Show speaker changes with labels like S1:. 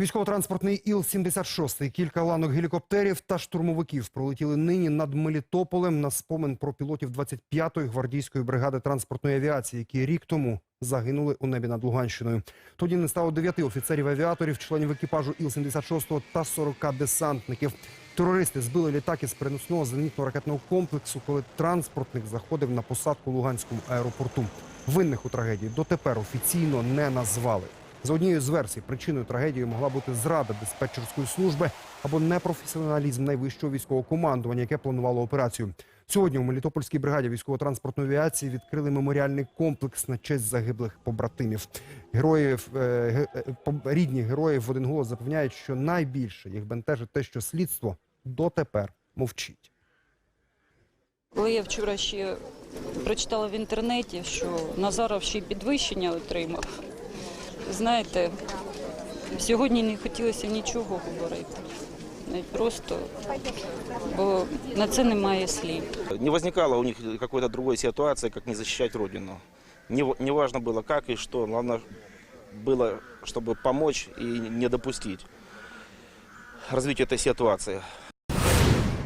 S1: Військово-транспортний Іл-76, кілька ланок гелікоптерів та штурмовиків пролетіли нині над Мелітополем на спомин про пілотів 25-ї гвардійської бригади транспортної авіації, які рік тому загинули у небі над Луганщиною. Тоді не стало дев'яти офіцерів-авіаторів, членів екіпажу Іл-76 та 40 десантників. Терористи збили літак із переносного зенітно-ракетного комплексу, коли транспортник заходив на посадку Луганському аеропорту. Винних у трагедії дотепер офіційно не назвали. За однією з версій, причиною трагедії могла бути зрада диспетчерської служби або непрофесіоналізм найвищого військового командування, яке планувало операцію. Сьогодні у Мелітопольській бригаді військово-транспортної авіації відкрили меморіальний комплекс на честь загиблих побратимів. Героїв е, е, рідні героїв в один голос запевняють, що найбільше їх бентежить те, що слідство дотепер мовчить.
S2: Коли я вчора ще прочитала в інтернеті, що Назаров ще підвищення отримав, знаєте, сьогодні не хотілося нічого говорити. Навіть Просто, бо на це немає слів.
S3: Не возникало у них какой-то другой ситуации, как не защищать Родину. Не, в- не важно было как и что, главное было, чтобы помочь и не допустить развитию этой ситуации.